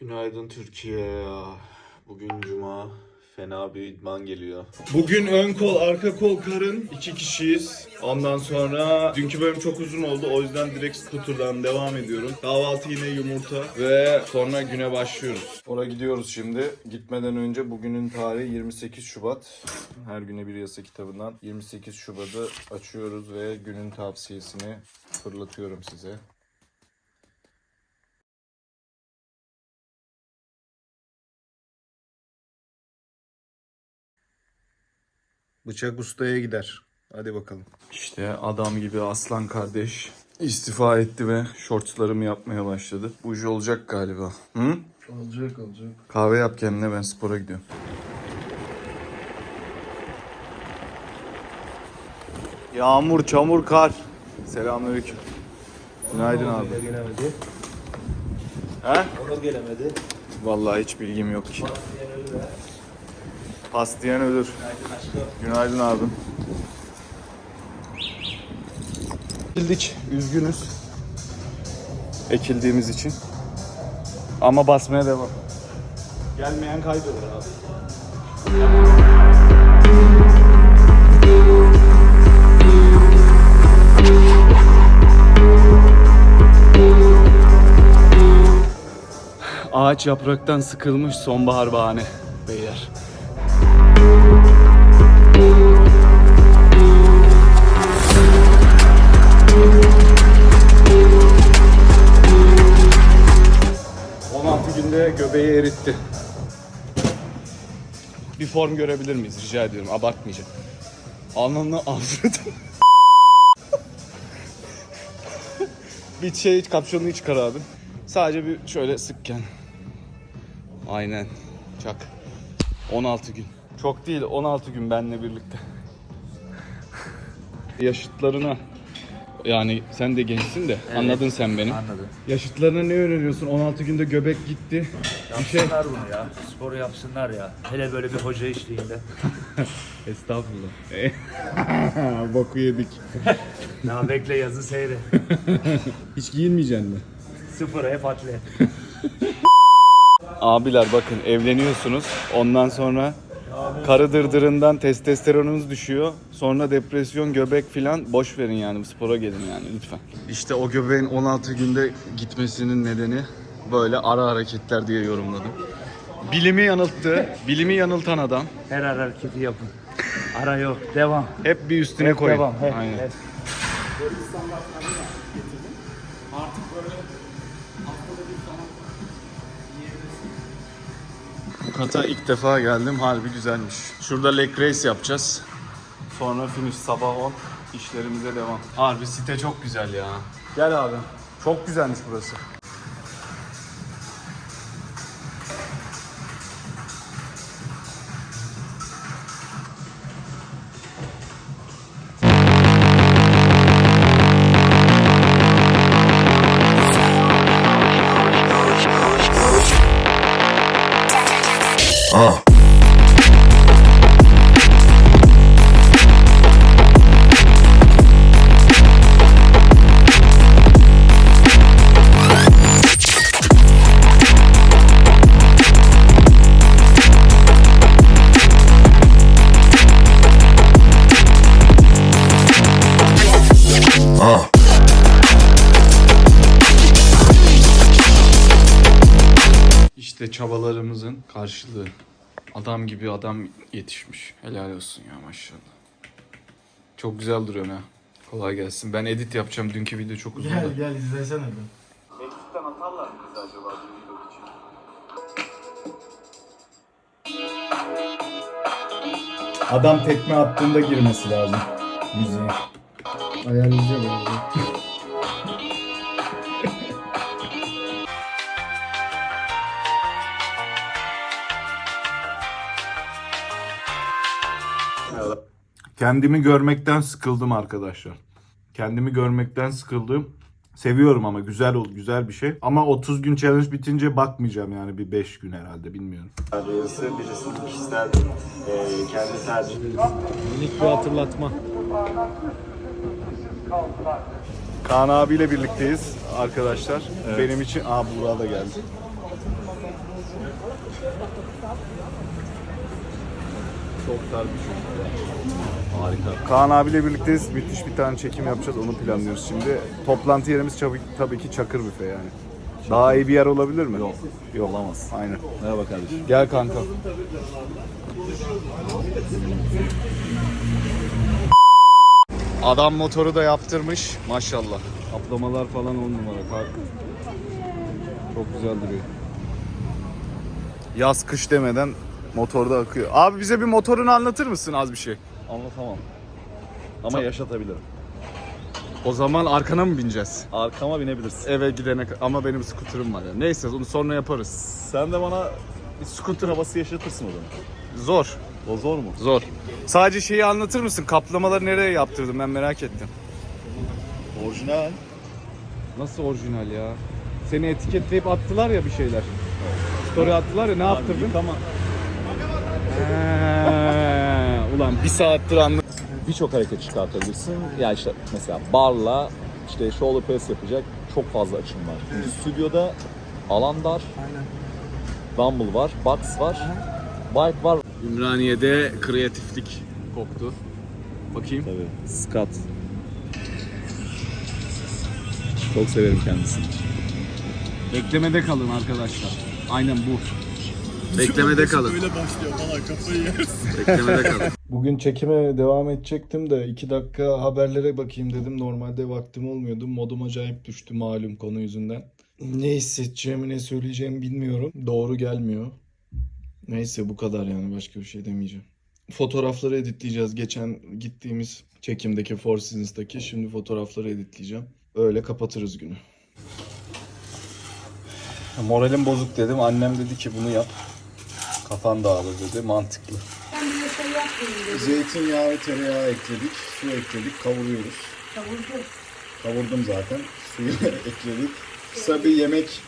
Günaydın Türkiye ya. Bugün cuma. Fena bir idman geliyor. Bugün ön kol, arka kol karın iki kişiyiz. Ondan sonra dünkü bölüm çok uzun oldu. O yüzden direkt scooter'dan devam ediyorum. Kahvaltı yine yumurta ve sonra güne başlıyoruz. Oraya gidiyoruz şimdi. Gitmeden önce bugünün tarihi 28 Şubat. Her güne bir yasa kitabından 28 Şubat'ı açıyoruz ve günün tavsiyesini fırlatıyorum size. Bıçak ustaya gider. Hadi bakalım. İşte adam gibi aslan kardeş istifa etti ve shortslarımı yapmaya başladı. Bu iş olacak galiba. Hı? Olacak olacak. Kahve yap kendine ben spora gidiyorum. Yağmur, çamur, kar. Selamünaleyküm. Günaydın abi. Gelemedi. He? Onur gelemedi. Vallahi hiç bilgim yok ki. Pas diyen ölür. Günaydın abim. Ekildik, üzgünüz. Ekildiğimiz için. Ama basmaya devam. Gelmeyen kaybeder abi. Ağaç yapraktan sıkılmış sonbahar bahane beyler. ...16 günde göbeği eritti. Bir form görebilir miyiz rica ediyorum abartmayacağım. Anlamlı avradım. bir şey kapşonunu çıkar abi. Sadece bir şöyle sıkken. Aynen. Çak. 16 gün. Çok değil 16 gün benle birlikte. Yaşıtlarına yani sen de gençsin de anladın sen beni. Anladım. Yaşıtlarına ne öneriyorsun? 16 günde göbek gitti. Bir şey. Yapsınlar bunu ya. Sporu yapsınlar ya. Hele böyle bir hoca eşliğinde. Estağfurullah. Boku yedik. Daha bekle yazı seyre. Hiç giyinmeyeceksin mi? Sıfır hep atlet. Abiler bakın evleniyorsunuz. Ondan sonra karı dırdırından testosteronunuz düşüyor. Sonra depresyon, göbek filan boş verin yani spora gelin yani lütfen. İşte o göbeğin 16 günde gitmesinin nedeni böyle ara hareketler diye yorumladım. Bilimi yanılttı. Bilimi yanıltan adam. Her ara hareketi yapın. Ara yok. Devam. Hep bir üstüne Hep koyun. Devam. Hep, Aynen. hep. Bu kata ilk defa geldim. Harbi güzelmiş. Şurada leg race yapacağız. Sonra finish sabah 10. İşlerimize devam. Harbi site çok güzel ya. Gel abi. Çok güzelmiş burası. İşte çabalarımızın karşılığı. Adam gibi adam yetişmiş. Helal olsun ya maşallah. Çok güzel duruyor ha. Kolay gelsin. Ben edit yapacağım. Dünkü video çok uzun. Gel gel izlesene be. Editten atarlar mı bizi acaba bu video için? Adam tekme attığında girmesi lazım müziğe. Ayarlayacağım abi. Kendimi görmekten sıkıldım arkadaşlar. Kendimi görmekten sıkıldım. Seviyorum ama güzel ol güzel bir şey. Ama 30 gün challenge bitince bakmayacağım yani bir 5 gün herhalde bilmiyorum. Birisi birisinin kişisel e, kendi tercihi. Minik bir hatırlatma. Kaan abiyle birlikteyiz arkadaşlar. Benim için... Aa Buğra da geldi. Çok şey. Harika. Kaan abiyle birlikteyiz. Müthiş bir tane çekim yapacağız. Onu planlıyoruz şimdi. Toplantı yerimiz tabii, tabii ki Çakır Büfe yani. Daha iyi bir yer olabilir mi? Yok. Yok. Olamaz. Aynen. Merhaba kardeşim. Gel kanka. Adam motoru da yaptırmış. Maşallah. Kaplamalar falan on numara. Kar- Çok güzel duruyor. Yaz kış demeden motorda akıyor. Abi bize bir motorunu anlatır mısın az bir şey? Anlatamam. Ama yaşatabilirim. O zaman arkana mı bineceğiz? Arkama binebilirsin. Eve gidene. Ama benim skuterim var ya. Neyse onu sonra yaparız. Sen de bana bir scooter havası yaşatırsın o zaman. Zor. O zor mu? Zor. Sadece şeyi anlatır mısın? Kaplamaları nereye yaptırdın? Ben merak ettim. Orijinal. Nasıl orijinal ya? Seni etiketleyip attılar ya bir şeyler. Story attılar ya ne yaptırdın? Yıkama. He, Ulan bir saattir anladım. birçok hareket çıkartabilirsin. Ya işte mesela barla işte shoulder press yapacak çok fazla açım var. Şimdi stüdyoda alan dar. Dumbbell var, box var, bike var. Ümraniye'de kreatiflik koptu. Bakayım. Tabii. Scott. Çok severim kendisini. Beklemede kalın arkadaşlar. Aynen bu. Beklemede kalın. Böyle başlıyor falan kafayı yersin. Beklemede kalın. Bugün çekime devam edecektim de 2 dakika haberlere bakayım dedim. Normalde vaktim olmuyordu. Modum acayip düştü malum konu yüzünden. Ne hissedeceğimi ne söyleyeceğimi bilmiyorum. Doğru gelmiyor. Neyse bu kadar yani başka bir şey demeyeceğim. Fotoğrafları editleyeceğiz. Geçen gittiğimiz çekimdeki Four Seasons'daki şimdi fotoğrafları editleyeceğim. Öyle kapatırız günü. Moralim bozuk dedim. Annem dedi ki bunu yap. Kafan dağılır dedi. Mantıklı. Zeytinyağı ve tereyağı ekledik. Su ekledik. Kavuruyoruz. Kavurdum zaten. Suyu ekledik. Kısa bir yemek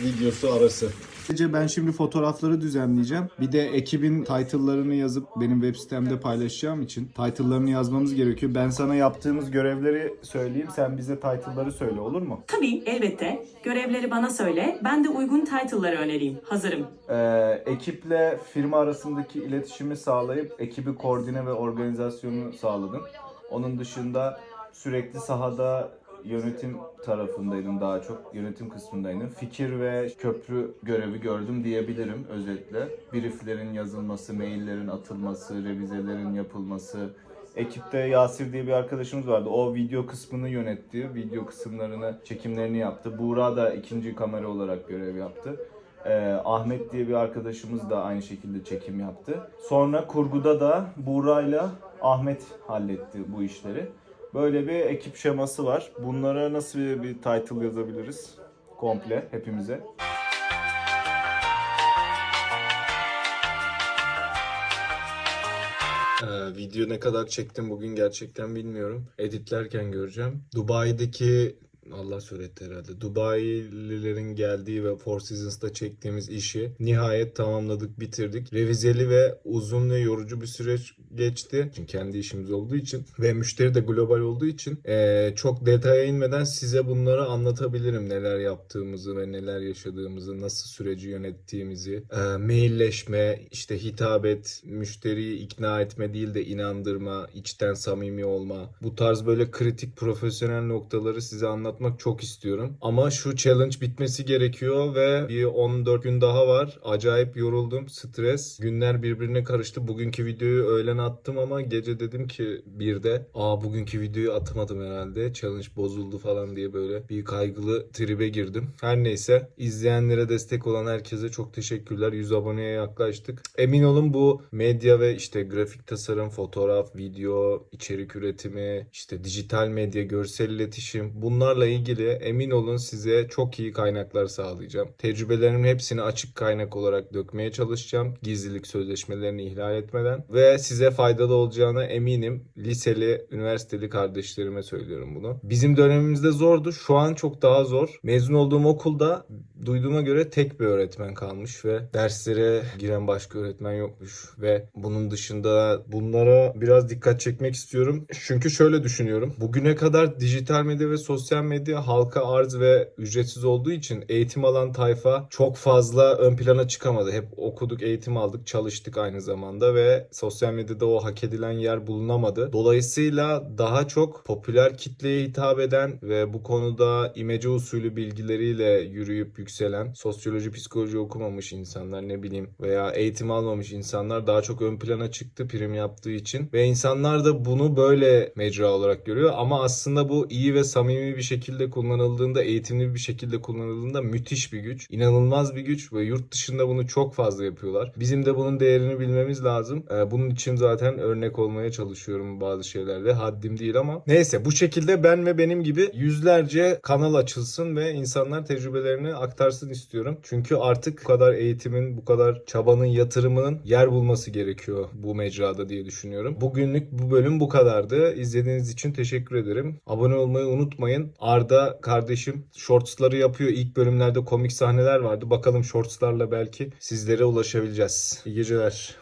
videosu arası. Ben şimdi fotoğrafları düzenleyeceğim. Bir de ekibin title'larını yazıp benim web sitemde paylaşacağım için title'larını yazmamız gerekiyor. Ben sana yaptığımız görevleri söyleyeyim. Sen bize title'ları söyle olur mu? Tabii, elbette. Görevleri bana söyle. Ben de uygun title'ları önereyim. Hazırım. Ee, ekiple firma arasındaki iletişimi sağlayıp ekibi koordine ve organizasyonu sağladım. Onun dışında sürekli sahada yönetim tarafındaydım daha çok. Yönetim kısmındaydım. Fikir ve köprü görevi gördüm diyebilirim özetle. Brieflerin yazılması, maillerin atılması, revizelerin yapılması, Ekipte Yasir diye bir arkadaşımız vardı. O video kısmını yönetti. Video kısımlarını, çekimlerini yaptı. Buğra da ikinci kamera olarak görev yaptı. Ee, Ahmet diye bir arkadaşımız da aynı şekilde çekim yaptı. Sonra kurguda da Buğra'yla Ahmet halletti bu işleri. Böyle bir ekip şeması var. Bunlara nasıl bir title yazabiliriz? Komple hepimize. Ee, video ne kadar çektim bugün gerçekten bilmiyorum. Editlerken göreceğim. Dubai'deki Allah söyletti herhalde. Dubai'lilerin geldiği ve Four Seasons'ta çektiğimiz işi nihayet tamamladık, bitirdik. Revizeli ve uzun ve yorucu bir süreç geçti. Çünkü kendi işimiz olduğu için ve müşteri de global olduğu için eee, çok detaya inmeden size bunları anlatabilirim. Neler yaptığımızı ve neler yaşadığımızı, nasıl süreci yönettiğimizi, eee, mailleşme, işte hitabet, müşteriyi ikna etme değil de inandırma, içten samimi olma. Bu tarz böyle kritik profesyonel noktaları size anlatmak çok istiyorum. Ama şu challenge bitmesi gerekiyor ve bir 14 gün daha var. Acayip yoruldum, stres. Günler birbirine karıştı. Bugünkü videoyu öğlen attım ama gece dedim ki bir de aa bugünkü videoyu atamadım herhalde. Challenge bozuldu falan diye böyle bir kaygılı tribe girdim. Her neyse izleyenlere destek olan herkese çok teşekkürler. 100 aboneye yaklaştık. Emin olun bu medya ve işte grafik tasarım, fotoğraf, video, içerik üretimi, işte dijital medya, görsel iletişim bunlarla ilgili emin olun size çok iyi kaynaklar sağlayacağım. Tecrübelerimin hepsini açık kaynak olarak dökmeye çalışacağım. Gizlilik sözleşmelerini ihlal etmeden ve size faydalı olacağına eminim. Liseli, üniversiteli kardeşlerime söylüyorum bunu. Bizim dönemimizde zordu. Şu an çok daha zor. Mezun olduğum okulda duyduğuma göre tek bir öğretmen kalmış ve derslere giren başka öğretmen yokmuş ve bunun dışında bunlara biraz dikkat çekmek istiyorum. Çünkü şöyle düşünüyorum. Bugüne kadar dijital medya ve sosyal medya medya halka arz ve ücretsiz olduğu için eğitim alan tayfa çok fazla ön plana çıkamadı. Hep okuduk, eğitim aldık, çalıştık aynı zamanda ve sosyal medyada o hak edilen yer bulunamadı. Dolayısıyla daha çok popüler kitleye hitap eden ve bu konuda imece usulü bilgileriyle yürüyüp yükselen, sosyoloji, psikoloji okumamış insanlar ne bileyim veya eğitim almamış insanlar daha çok ön plana çıktı prim yaptığı için ve insanlar da bunu böyle mecra olarak görüyor ama aslında bu iyi ve samimi bir şekilde kullanıldığında, eğitimli bir şekilde kullanıldığında müthiş bir güç, inanılmaz bir güç ve yurt dışında bunu çok fazla yapıyorlar. Bizim de bunun değerini bilmemiz lazım. Ee, Bunun için zaten örnek olmaya çalışıyorum bazı şeylerde. Haddim değil ama. Neyse bu şekilde ben ve benim gibi yüzlerce kanal açılsın ve insanlar tecrübelerini aktarsın istiyorum. Çünkü artık bu kadar eğitimin, bu kadar çabanın, yatırımının yer bulması gerekiyor bu mecrada diye düşünüyorum. Bugünlük bu bölüm bu kadardı. İzlediğiniz için teşekkür ederim. Abone olmayı unutmayın. Arda kardeşim shortsları yapıyor. İlk bölümlerde komik sahneler vardı. Bakalım shortslarla belki sizlere ulaşabileceğiz. İyi geceler.